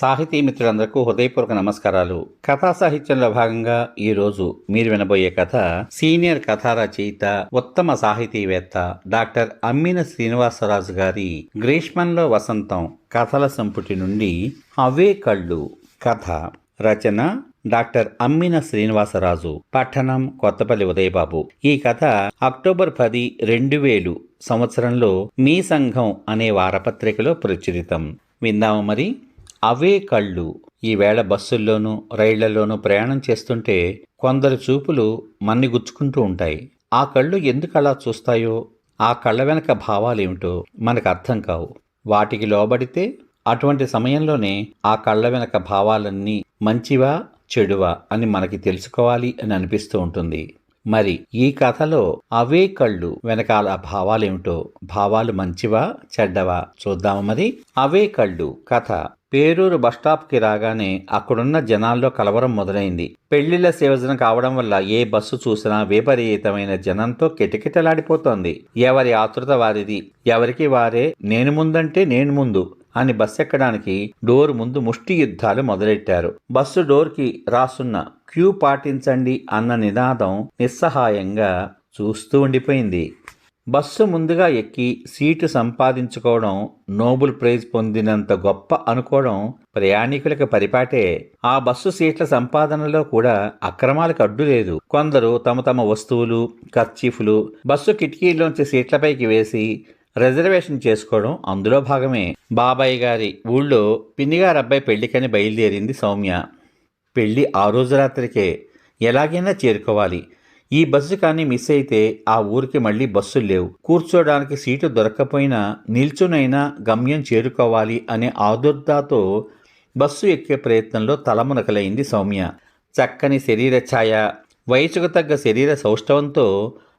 సాహితీ మిత్రులందరకు హృదయపూర్వక నమస్కారాలు. కథా సాహిత్యంలో భాగంగా ఈ రోజు మీరు వినబోయే కథ సీనియర్ కథా రచయిత ఉత్తమ సాహితీవేత్త డాక్టర్ అమ్మిన శ్రీనివాసరాజు గారి గ్రీష్మంలో వసంతం కథల సంపుటి నుండి అవే కళ్ళు కథ రచన డాక్టర్ అమ్మిన శ్రీనివాసరాజు. పట్టణం కొత్తపల్లి ఉదయబాబు. ఈ కథ అక్టోబర్ పది రెండు వేలు సంవత్సరంలో మీ సంఘం అనే వారపత్రికలో ప్రచురితం. విందాము మరి. అవే కళ్ళు. ఈవేళ బస్సుల్లోనూ రైళ్ళలోనూ ప్రయాణం చేస్తుంటే కొందరు చూపులు మన్ని గుచ్చుకుంటూ ఉంటాయి. ఆ కళ్ళు ఎందుకు అలా చూస్తాయో ఆ కళ్ళ వెనక భావాలేమిటో మనకు అర్థం కావు. వాటికి లోబడితే అటువంటి సమయంలోనే ఆ కళ్ళ వెనక భావాలన్నీ మంచివా చెడువా అని మనకి తెలుసుకోవాలి అని అనిపిస్తూ ఉంటుంది. మరి ఈ కథలో అవే కళ్ళు వెనకాల భావాలేమిటో భావాలు మంచివా చెడ్డవా చూద్దాము మరి. అవే కళ్ళు కథ. పేరూరు బస్టాప్కి రాగానే అక్కడున్న జనాల్లో కలవరం మొదలైంది. పెళ్ళిళ్ళ సీజన్ కావడం వల్ల ఏ బస్సు చూసినా విపరీతమైన జనంతో కిటకిటలాడిపోతోంది. ఎవరి ఆతృత వారిది? ఎవరికి వారే? నేను ముందంటే నేను ముందు అని బస్సు ఎక్కడానికి డోర్ ముందు ముష్టి యుద్ధాలు మొదలెట్టారు. బస్సు డోర్కి రాసున్న క్యూ పాటించండి అన్న నినాదం నిస్సహాయంగా చూస్తూ ఉండిపోయింది. బస్సు ముందుగా ఎక్కి సీటు సంపాదించుకోవడం నోబుల్ ప్రైజ్ పొందినంత గొప్ప అనుకోవడం ప్రయాణికులకు పరిపాటే. ఆ బస్సు సీట్ల సంపాదనలో కూడా అక్రమాలకు అడ్డు లేదు. కొందరు తమ తమ వస్తువులు కర్చీఫ్లు బస్సు కిటికీలోంచి సీట్లపైకి వేసి రిజర్వేషన్ చేసుకోవడం అందులో భాగమే. బాబాయ్ గారి ఊళ్ళో పిన్నిగారు అబ్బాయి పెళ్ళికని బయలుదేరింది సౌమ్య. పెళ్ళి ఆ రోజు రాత్రికే. ఎలాగైనా చేరుకోవాలి. ఈ బస్సు కానీ మిస్ అయితే ఆ ఊరికి మళ్ళీ బస్సులు లేవు. కూర్చోడానికి సీటు దొరక్కపోయినా నిల్చునైనా గమ్యం చేరుకోవాలి అనే ఆదుర్దాతో బస్సు ఎక్కే ప్రయత్నంలో తలమునకలైంది సౌమ్య. చక్కని శరీర ఛాయ వయసుకు తగ్గ శరీర సౌష్ఠవంతో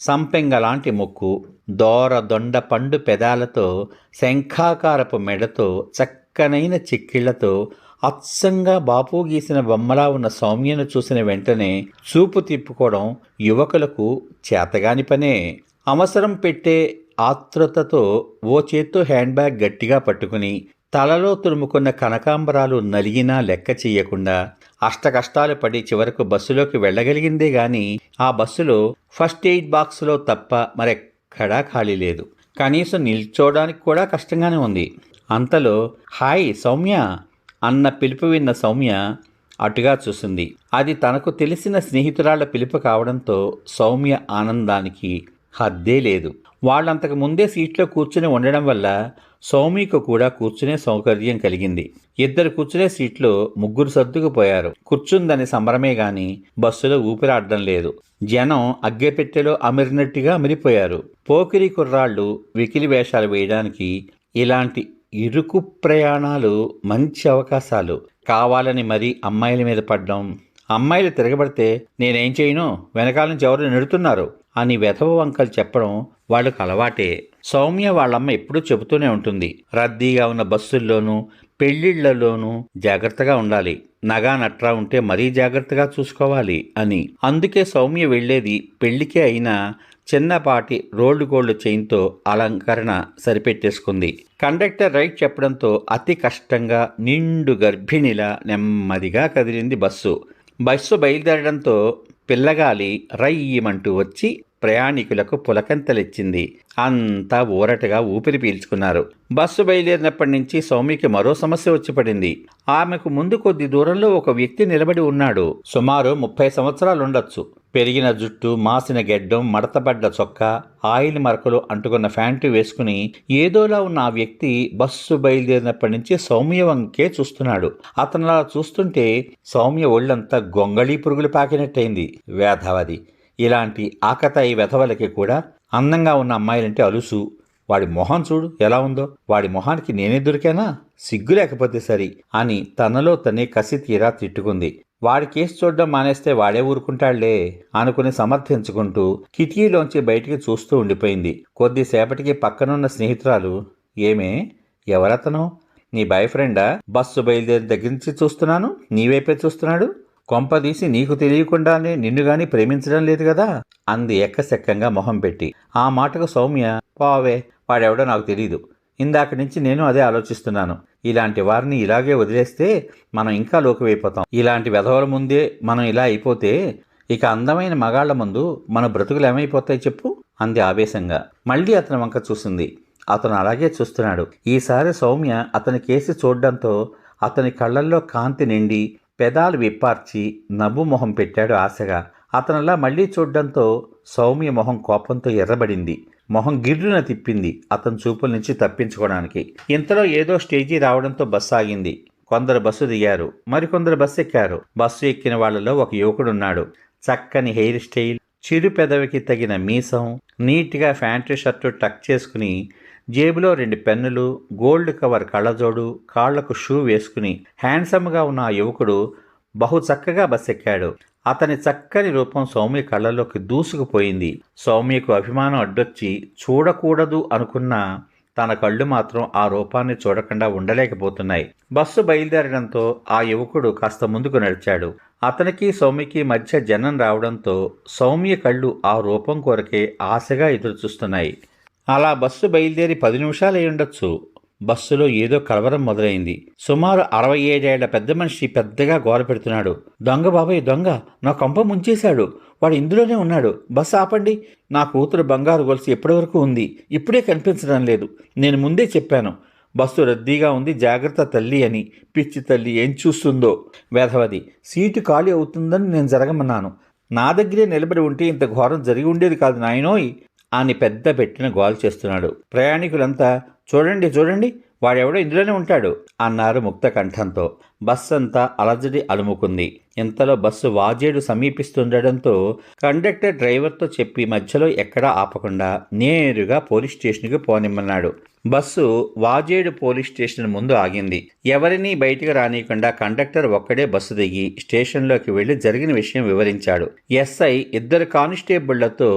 సంపెంగలాంటి ముక్కు దోర దొండ పండు పెదాలతో శంఖాకారపు మెడతో చక్కనైన చిక్కిళ్ళతో అచ్చంగా బాపు గీసిన బొమ్మలా ఉన్న సౌమ్యను చూసిన వెంటనే చూపు తిప్పుకోవడం యువకులకు చేతగాని పనే. అవసరం పెట్టే ఆత్రుతతో ఓ చేత్తో హ్యాండ్ బ్యాగ్ గట్టిగా పట్టుకుని తలలో తురుముకున్న కనకాంబరాలు నలిగినా లెక్క చెయ్యకుండా అష్టకష్టాలు పడి చివరకు బస్సులోకి వెళ్ళగలిగిందే గాని ఆ బస్సులో ఫస్ట్ ఎయిడ్ బాక్స్లో తప్ప మరెక్కడా ఖాళీ లేదు. కనీసం నిల్చోడానికి కూడా కష్టంగానే ఉంది. అంతలో హాయ్ సౌమ్య! అన్న పిలుపు విన్న సౌమ్య అటుగా చూసింది. అది తనకు తెలిసిన స్నేహితురాళ్ళ పిలుపు కావడంతో సౌమ్య ఆనందానికి హద్దే లేదు. వాళ్ళంతకు ముందే సీట్లో కూర్చుని ఉండడం వల్ల సౌమికు కూడా కూర్చునే సౌకర్యం కలిగింది. ఇద్దరు కూర్చునే సీట్లో ముగ్గురు సర్దుకుపోయారు కూర్చుందని సంబరమే గాని బస్సులో ఊపిరాడడం లేదు. జనం అగ్గెపెట్టెలో అమిరినట్టుగా అమిరిపోయారు. పోకిరి కుర్రాళ్ళు వికిలి వేషాలు వేయడానికి ఇలాంటి ఇరుకు ప్రయాణాలు మంచి అవకాశాలు. కావాలని మరీ అమ్మాయిల మీద పడ్డం. అమ్మాయిలు తిరగబడితే నేనేం చేయను? వెనకాల నుంచి ఎవరు నెడుతున్నారు? అని వెధవ వంకలు చెప్పడం వాళ్ళకు అలవాటే. సౌమ్య వాళ్ళమ్మ ఎప్పుడూ చెబుతూనే ఉంటుంది. రద్దీగా ఉన్న బస్సుల్లోనూ పెళ్ళిళ్ళలోనూ జాగ్రత్తగా ఉండాలి. నగా నట్రా ఉంటే మరీ జాగ్రత్తగా చూసుకోవాలి అని. అందుకే సౌమ్య వెళ్ళేది పెళ్ళికే అయినా చిన్నపాటి రోల్డ్ గోల్డ్ చైన్తో అలంకరణ సరిపెట్టేసుకుంది. కండక్టర్ రైట్ చెప్పడంతో అతి కష్టంగా నిండు గర్భిణిలా నెమ్మదిగా కదిలింది బస్సు. బస్సు బయలుదేరడంతో పిల్లగాలి రయ్యమంటూ వచ్చి ప్రయాణికులకు పులకంతలిచ్చింది. అంతా ఊరటగా ఊపిరి పీల్చుకున్నారు. బస్సు బయలుదేరినప్పటి నుంచి సౌమికి మరో సమస్య వచ్చి పడింది ఆమెకు ముందు కొద్ది దూరంలో ఒక వ్యక్తి నిలబడి ఉన్నాడు. సుమారు ముప్పై సంవత్సరాలుండొచ్చు. పెరిగిన జుట్టు మాసిన గెడ్డం మడతబడ్డ చొక్కా ఆయిల్ మరకలు అంటుకున్న ఫ్యాంటు వేసుకుని ఏదోలా ఉన్న ఆ వ్యక్తి బస్సు బయలుదేరినప్పటి నుంచి సౌమ్య వంకే చూస్తున్నాడు. అతను అలా చూస్తుంటే సౌమ్య ఒళ్ళంతా గొంగళీ పురుగులు పాకినట్టయింది. వేధవది. ఇలాంటి ఆకతాయి వెధవలకి కూడా అందంగా ఉన్న అమ్మాయిలంటే అలుసు. వాడి మొహం చూడు ఎలా ఉందో. వాడి మొహానికి నేనే దొరికానా? సిగ్గు లేకపోతే సరి అని తనలో తనే కసి తీరా తిట్టుకుంది. వాడి కేసు చూడడం మానేస్తే వాడే ఊరుకుంటాళ్ళే అనుకుని సమర్థించుకుంటూ కిటికీలోంచి బయటికి చూస్తూ ఉండిపోయింది. కొద్దిసేపటికి పక్కనున్న స్నేహితురాలు ఏమే ఎవరతను? నీ బాయ్ ఫ్రెండా? బస్సు బయలుదేరి దగ్గర నుంచి చూస్తున్నాను? నీవైపే చూస్తున్నాడు? కొంపదీసి నీకు తెలియకుండానే నిన్ను గాని ప్రేమించడం లేదు కదా? అంది ఎక్కసెక్కంగా మొహం పెట్టి. ఆ మాటకు సౌమ్య పావే వాడెవడో నాకు తెలీదు. ఇందాక నుంచి నేను అదే ఆలోచిస్తున్నాను. ఇలాంటి వారిని ఇలాగే వదిలేస్తే మనం ఇంకా లోకమైపోతాం ఇలాంటి వెధవల ముందే మనం ఇలా అయిపోతే ఇక అందమైన మగాళ్ళ ముందు మన బ్రతుకులు ఏమైపోతాయి చెప్పు? అంది ఆవేశంగా. మళ్ళీ అతని వంక చూసింది. అతను అలాగే చూస్తున్నాడు. ఈసారి సౌమ్య అతని కేసి చూడడంతో అతని కళ్ళల్లో కాంతి నిండి పెదాలు విప్పార్చి నవ్వు మొహం పెట్టాడు ఆశగా. అతనలా మళ్ళీ చూడడంతో సౌమ్య మొహం కోపంతో ఎర్రబడింది. మొహం గిర్రున తిప్పింది అతని చూపుల నుంచి తప్పించుకోవడానికి. ఇంతలో ఏదో స్టేజీ రావడంతో బస్సు ఆగింది. కొందరు బస్సు దిగారు. మరికొందరు బస్సు ఎక్కారు. బస్సు ఎక్కిన వాళ్ళలో ఒక యువకుడున్నాడు. చక్కని హెయిర్ స్టైల్ చిరు పెదవికి తగిన మీసం నీట్గా ఫ్యాంటు షర్టు టక్ చేసుకుని జేబులో రెండు పెన్నులు గోల్డ్ కవర్ కళ్ళజోడు కాళ్ళకు షూ వేసుకుని హ్యాండ్సమ్గా ఉన్న ఆ యువకుడు బహు చక్కగా బస్ ఎక్కాడు అతని చక్కని రూపం సౌమ్య కళ్ళలోకి దూసుకుపోయింది. సౌమ్యకు అభిమానం అడ్డొచ్చి చూడకూడదు అనుకున్న తన కళ్ళు మాత్రం ఆ రూపాన్ని చూడకుండా ఉండలేకపోతున్నాయి. బస్సు బయలుదేరడంతో ఆ యువకుడు కాస్త ముందుకు నడిచాడు. అతనికి సౌమ్యకి మధ్య జనం రావడంతో సౌమ్య కళ్ళు ఆ రూపం కొరకే ఆశగా ఎదురుచూస్తున్నాయి. అలా బస్సు బయలుదేరి పది నిమిషాలు ఉండొచ్చు. బస్సులో ఏదో కలవరం మొదలైంది. సుమారు అరవై ఏడేళ్ళ పెద్ద మనిషి పెద్దగా గోర పెడుతున్నాడు. దొంగ బాబాయ్ దొంగ! నా కొంప ముంచేశాడు. వాడు ఇందులోనే ఉన్నాడు. బస్సు ఆపండి. నా కూతురు బంగారు గొలుసు ఎప్పటివరకు ఉంది? ఇప్పుడే కనిపించడం లేదు. నేను ముందే చెప్పాను. బస్సు రద్దీగా ఉంది. జాగ్రత్త తల్లి అని. పిచ్చి తల్లి ఏం చూస్తుందో? వేధవది సీటు ఖాళీ అవుతుందని నేను జరగమన్నాను. నా దగ్గరే నిలబడి ఉంటే ఇంత ఘోరం జరిగి ఉండేది కాదు నాయనోయ్. అని పెద్ద పెట్టిన గోల్ చేస్తున్నాడు. ప్రయాణికులంతా చూడండి చూడండి వాడెవడో ఇందులోనే ఉంటాడు అన్నారు ముక్త కంఠంతో. బస్సు అంతా అలజడి అలుముకుంది. ఇంతలో బస్సు వాజేడు సమీపిస్తుండడంతో కండక్టర్ డ్రైవర్తో చెప్పి మధ్యలో ఎక్కడా ఆపకుండా నేరుగా పోలీస్ స్టేషన్కి పోనిమ్మన్నాడు. బస్సు వాజేడు పోలీస్ స్టేషన్ ముందు ఆగింది. ఎవరినీ బయటికి రానియకుండా కండక్టర్ ఒక్కడే బస్సు దిగి స్టేషన్లోకి వెళ్ళి జరిగిన విషయం వివరించాడు. ఎస్ఐ ఇద్దరు కానిస్టేబుళ్ళతో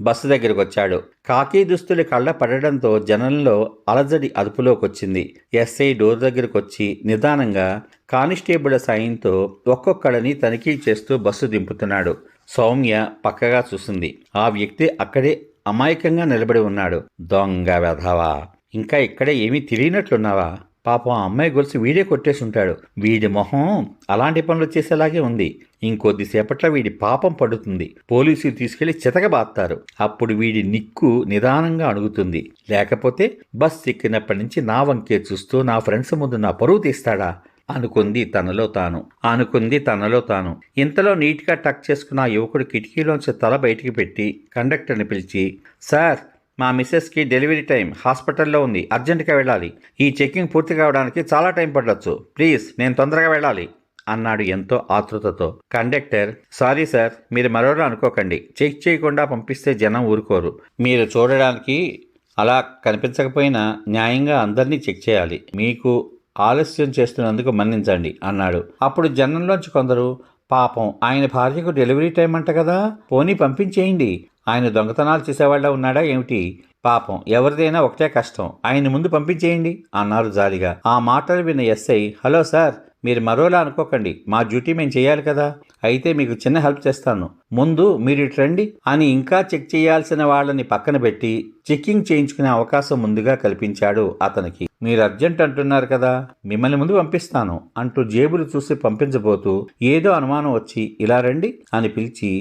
బస్సు దగ్గరకు వచ్చాడు కాకి దుస్తులు కళ్ళ పడడంతో జనంలో అలజడి అదుపులోకొచ్చింది. ఎస్ఐ డోర్ దగ్గరకు వచ్చి నిదానంగా కానిస్టేబుల్ సాయంతో ఒక్కొక్కడిని తనిఖీ చేస్తూ బస్సు దింపుతున్నాడు. సౌమ్య పక్కగా చూసింది. ఆ వ్యక్తి అక్కడే అమాయకంగా నిలబడి ఉన్నాడు. దొంగ వెధవా! ఇంకా ఇక్కడే ఏమీ తెలియనట్లున్నావా? పాపం ఆ అమ్మాయి గొలిసి వీడే కొట్టేసి ఉంటాడు వీడి మొహం అలాంటి పనులు చేసేలాగే ఉంది. ఇంకొద్దిసేపట్లో వీడి పాపం పడుతుంది. పోలీసులు తీసుకెళ్ళి చితకబాస్తారు అప్పుడు వీడి నిక్కు నిదానంగా అడుగుతుంది. లేకపోతే బస్ ఎక్కినప్పటి నుంచి నా వంకే చూస్తూ నా ఫ్రెండ్స్ ముందు నా పరువు తీస్తాడా? అనుకుంది తనలో తాను. అనుకుంది తనలో తాను. ఇంతలో నీట్గా టక్ చేసుకున్న యువకుడు కిటికీలోంచి తల బయటికి పెట్టి కండక్టర్ని పిలిచి సార్ మా మిస్సెస్కి డెలివరీ టైం హాస్పిటల్లో ఉంది. అర్జెంటుగా వెళ్ళాలి. ఈ చెకింగ్ పూర్తి కావడానికి చాలా టైం పడవచ్చు ప్లీజ్ నేను తొందరగా వెళ్ళాలి. అన్నాడు ఎంతో ఆతృతతో. కండక్టర్ సారీ సార్ మీరు మరోలా అనుకోకండి. చెక్ చేయకుండా పంపిస్తే జనం ఊరుకోరు. మీరు చూడడానికి అలా కనిపించకపోయినా న్యాయంగా అందరినీ చెక్ చేయాలి. మీకు ఆలస్యం చేస్తున్నందుకు మన్నించండి అన్నాడు. అప్పుడు జనంలోంచి కొందరు పాపం ఆయన భార్యకు డెలివరీ టైం అంట కదా. పోనీ పంపించేయండి. ఆయన దొంగతనాలు చేసేవాళ్ళ ఉన్నాడా ఏమిటి? పాపం ఎవరిదైనా ఒకటే కష్టం. ఆయన ముందు పంపించేయండి అన్నారు జాలిగా. ఆ మాటలు విన్న ఎస్ఐ హలో సార్ మీరు మరోలా అనుకోకండి. మా డ్యూటీ మేము చేయాలి కదా. అయితే మీకు చిన్న హెల్ప్ చేస్తాను. ముందు మీరు ఇటు రండి అని ఇంకా చెక్ చేయాల్సిన వాళ్ళని పక్కన పెట్టి చెక్కింగ్ చేయించుకునే అవకాశం ముందుగా కల్పించాడు అతనికి. మీరు అర్జెంట్ అంటున్నారు కదా మిమ్మల్ని ముందు పంపిస్తాను అంటూ జేబులు చూసి పంపించబోతూ ఏదో అనుమానం వచ్చి ఇలా రండి అని పిలిచి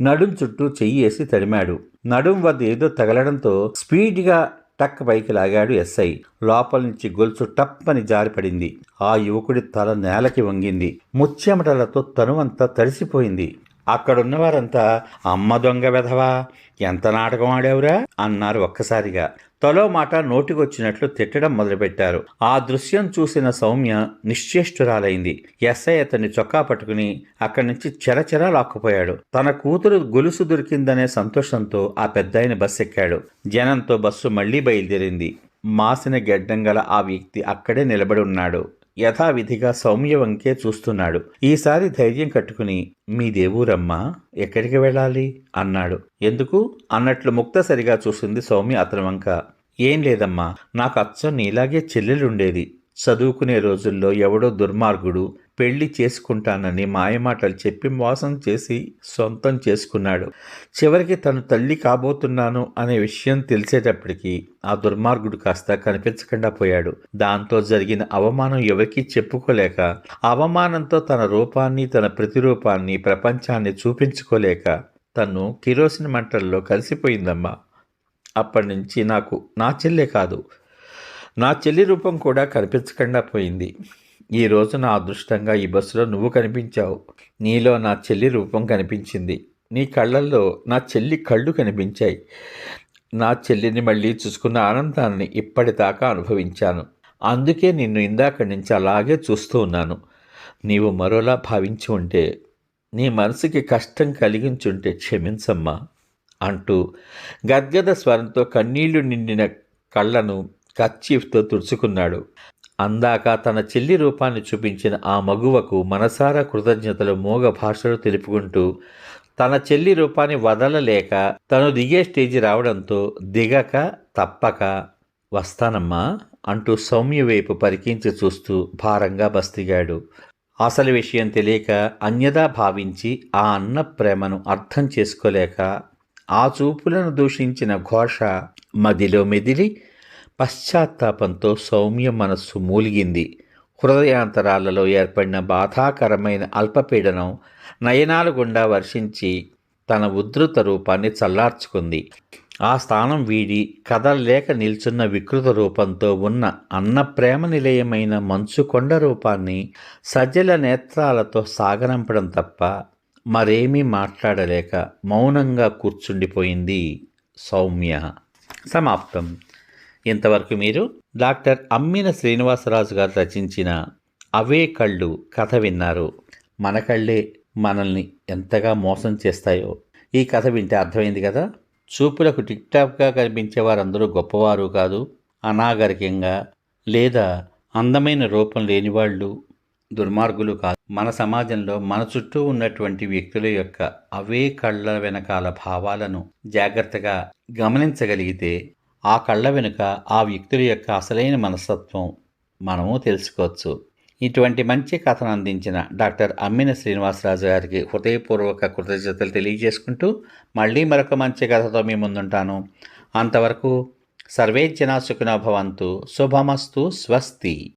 నడుం చుట్టూ చెయ్యి వేసి తడిమాడు నడుం వద్ద ఏదో తగలడంతో స్పీడ్గా టక్ పైకి లాగాడు ఎస్ఐ. లోపల నుంచి గొలుసు టప్పని జారిపడింది ఆ యువకుడి తల నేలకి వంగింది. ముచ్చెమటలతో తనువంతా తడిసిపోయింది. అక్కడున్నవారంతా అమ్మ దొంగ వెధవా ఎంత నాటకం ఆడావురా? అన్నారు ఒక్కసారిగా. తలో మాట నోటికొచ్చినట్లు తిట్టడం మొదలుపెట్టారు. ఆ దృశ్యం చూసిన సౌమ్య నిశ్చేష్టురాలైంది. ఎస్ఐ అతన్ని చొక్కా పట్టుకుని అక్కడి నుంచి చెరచెర లాక్కుపోయాడు. తన కూతురు గొలుసు దొరికిందనే సంతోషంతో ఆ పెద్దాయన బస్సు ఎక్కాడు జనంతో బస్సు మళ్ళీ బయలుదేరింది. మాసిన గెడ్డం గల ఆ వ్యక్తి అక్కడే నిలబడి ఉన్నాడు. యథావిధిగా సౌమ్య వంకే చూస్తున్నాడు. ఈసారి ధైర్యం కట్టుకుని మీ దేవురమ్మా ఎక్కడికి వెళ్ళాలి? అన్నాడు. ఎందుకు? అన్నట్లు ముక్తసరిగా చూసింది సౌమ్య అతని వంక. ఏం లేదమ్మా నాకు అచ్చం నీలాగే చెల్లెలుండేది. చదువుకునే రోజుల్లో ఎవడో దుర్మార్గుడు పెళ్ళి చేసుకుంటానని మాయమాటలు చెప్పి మోసం చేసి సొంతం చేసుకున్నాడు. చివరికి తను తల్లి కాబోతున్నాను అనే విషయం తెలిసేటప్పటికీ ఆ దుర్మార్గుడు కాస్త కనిపించకుండా పోయాడు. దాంతో జరిగిన అవమానం ఎవరికీ చెప్పుకోలేక అవమానంతో తన రూపాన్ని తన ప్రతిరూపాన్ని ప్రపంచాన్ని చూపించుకోలేక తను కిరోసిన్ మంటల్లో కలిసిపోయిందమ్మా. అప్పటి నుంచి నాకు నా చెల్లె కాదు. నా చెల్లి రూపం కూడా కనిపించకుండా పోయింది. ఈ రోజు నా అదృష్టంగా ఈ బస్సులో నువ్వు కనిపించావు. నీలో నా చెల్లి రూపం కనిపించింది. నీ కళ్ళల్లో నా చెల్లి కళ్ళు కనిపించాయి. నా చెల్లిని మళ్ళీ చూసుకున్న ఆనందాన్ని ఇప్పటిదాకా అనుభవించాను. అందుకే నిన్ను ఇందాక నుంచి అలాగే చూస్తూ ఉన్నాను. నీవు మరోలా భావించి ఉంటే నీ మనసుకి కష్టం కలిగించుంటే క్షమించమ్మా అంటూ గద్గద స్వరంతో కన్నీళ్ళు నిండిన కళ్ళను కచ్చీఫ్తో తుడుచుకున్నాడు. అందాక తన చెల్లి రూపాన్ని చూపించిన ఆ మగువకు మనసారా కృతజ్ఞతలు మోగ భాషలో తెలుపుకుంటూ తన చెల్లి రూపాన్ని వదలలేక తను దిగే స్టేజి రావడంతో దిగక తప్పక వస్తానమ్మా అంటూ సౌమ్య వైపు పరికించి చూస్తూ భారంగా బస్తిగాడు. అసలు విషయం తెలియక అన్యదా భావించి ఆ అన్న ప్రేమను అర్థం చేసుకోలేక ఆ చూపులను దూషించిన ఘోష మదిలో మెదిలి పశ్చాత్తాపంతో సౌమ్య మనస్సు మూలిగింది. హృదయాంతరాలలో ఏర్పడిన బాధాకరమైన అల్పపీడనం నయనాల గుండా వర్షించి తన ఉద్ధృత రూపాన్ని చల్లార్చుకుంది. ఆ స్థానం వీడి కదలలేక నిల్చున్న వికృత రూపంతో ఉన్న అన్న ప్రేమ నిలయమైన మంచు కొండ రూపాన్ని సజ్జల నేత్రాలతో సాగనంపడం తప్ప మరేమీ మాట్లాడలేక మౌనంగా కూర్చుండిపోయింది సౌమ్య. సమాప్తం. ఇంతవరకు మీరు డాక్టర్ అమ్మిన శ్రీనివాసరాజు గారు రచించిన అవే కళ్ళు కథ విన్నారు. మన కళ్ళే మనల్ని ఎంతగా మోసం చేస్తాయో ఈ కథ వింటే అర్థమైంది కదా? చూపులకు టిక్ టాప్గా కనిపించే వారందరూ గొప్పవారు కాదు అనాగరికంగా లేదా అందమైన రూపం లేని వాళ్ళు దుర్మార్గులు కాదు. మన సమాజంలో మన చుట్టూ ఉన్నటువంటి వ్యక్తుల యొక్క అవే కళ్ళ వెనకాల భావాలను జాగ్రత్తగా గమనించగలిగితే ఆ కళ్ళ వెనుక ఆ వ్యక్తుల యొక్క అసలైన మనస్తత్వం మనము తెలుసుకోవచ్చు. ఇటువంటి మంచి కథను అందించిన డాక్టర్ అమ్మిన శ్రీనివాసరాజు గారికి హృదయపూర్వక కృతజ్ఞతలు తెలియజేసుకుంటూ మళ్ళీ మరొక మంచి కథతో మీ ముందుంటాను. అంతవరకు సర్వే జనా భవంతు. శుభమస్తు. స్వస్తి.